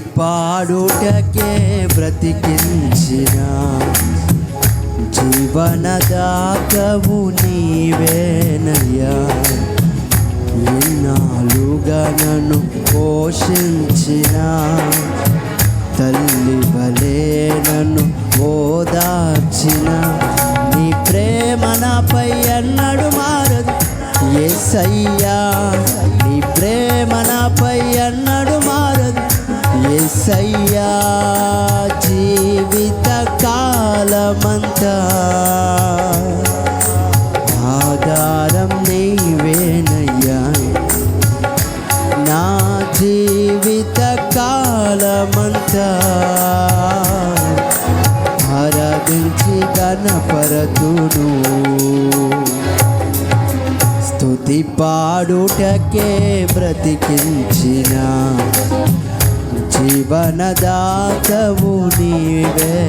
పాడుటకే బ్రతికించిన జీవనదాతవు నీవేనయ్యా. ఎన్నాళ్ళుగా నన్ను పోషించిన తల్లి వలే నన్ను ఓదార్చిన నీ ప్రేమ నాపై అన్నడు మారదు. ఎస్సయ్యా నీ ప్రేమ నాపై అన్నడు ఎస్సయ్యా జీవిత కాలమంతా ఆధారం నీవేనయ్యా. నా జీవిత కాలమంతా ఆరాధించి గణపరతుడు స్తుతి పాడుటకే బ్రతికించిన. జీవనదాతవు నీవేనయ్యా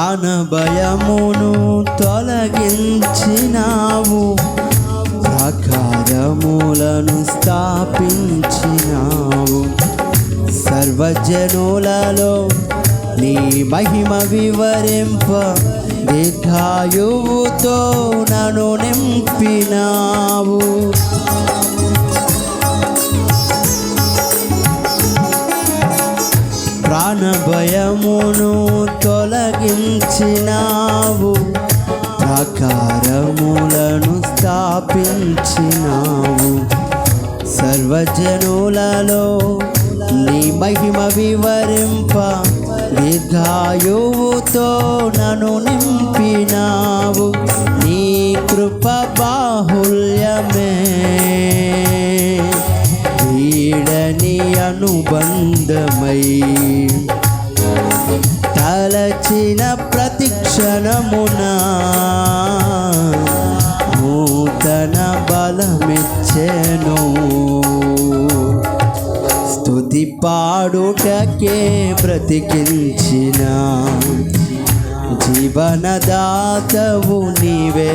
ప్రాణభయమును తొలగించినావు ప్రాకారములను స్థాపించినావు. సర్వజనులలో నీ మహిమ వివరింప దీర్ఘాయువుతో నన్ను నింపినావు. తొలగించినావు ప్రాకారములను స్థాపించినావు. సర్వజనులలో నీ మహిమ వివరింప దీర్ఘాయువుతో నన్ను నింపినావు. నీ కృప బాహుల్యమే. వీడని అనుబంధమై తలచిన ప్రతిక్షణమున నూతన బలమిచ్చెను. స్తుతి పాడుటకే బ్రతికించిన జీవనదాతవు నీవే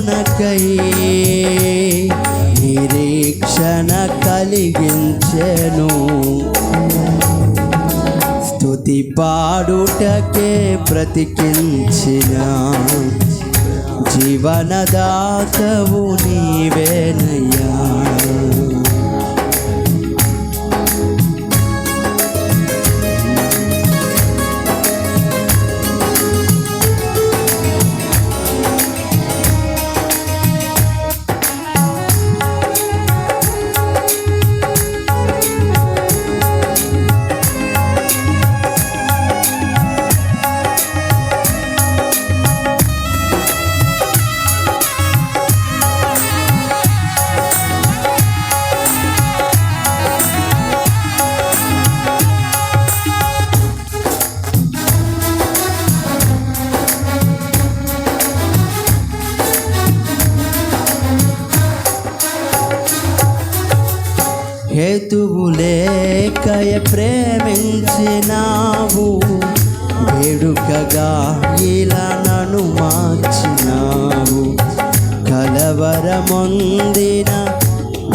రాజ్యమునకై నిరీక్షణ కలిగించెను. స్థుతి పాడుటకే బ్రతికించిన జీవనదాతవు నీవేనయ్య హేతువు లేకయ ప్రేమించినావు. వేడుకగా ఇలా నన్ను మార్చినావు. కలవరమొందిన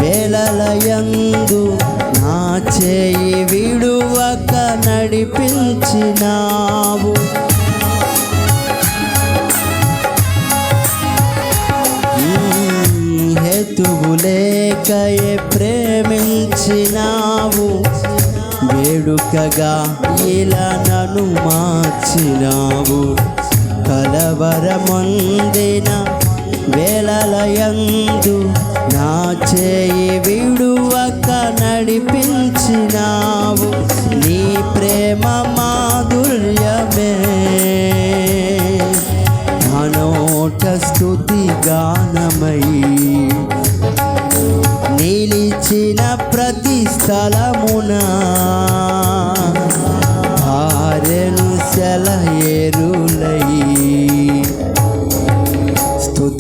వేలలయందు నా చేయి విడువక నడిపించినావు. హేతువు లేకయే మార్చినావు. వేడుకగా ఇలా నన్ను మార్చినావు? కలవరమొందిన వేళలయందు నా చేయి విడువక నడిపించినావు. నీ ప్రేమ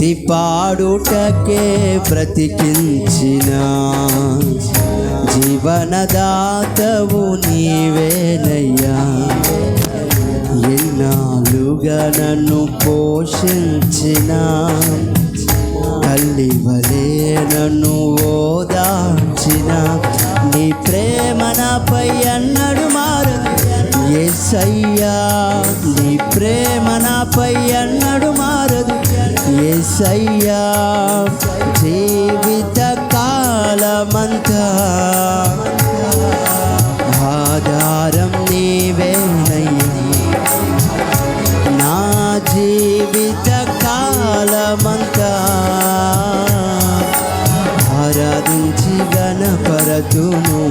స్థుతి పాడుటకే బ్రతికించిన జీవనదాతవు నీవేనయ్యా. ఎన్నాళ్ళుగా నన్ను పోషించిన తల్లి వలే నన్ను ఓదార్చిన నీ ప్రేమ నాపై అన్నడు మారదు ఎస్సయ్యా నీ ప్రేమ నాపై అన్నడు ఎస్సయ్యా జీవిత కాలమంతా ఆధారం నీవేనయ్యా. నా జీవిత కాలమంతా ఆరాధించి గణపరతును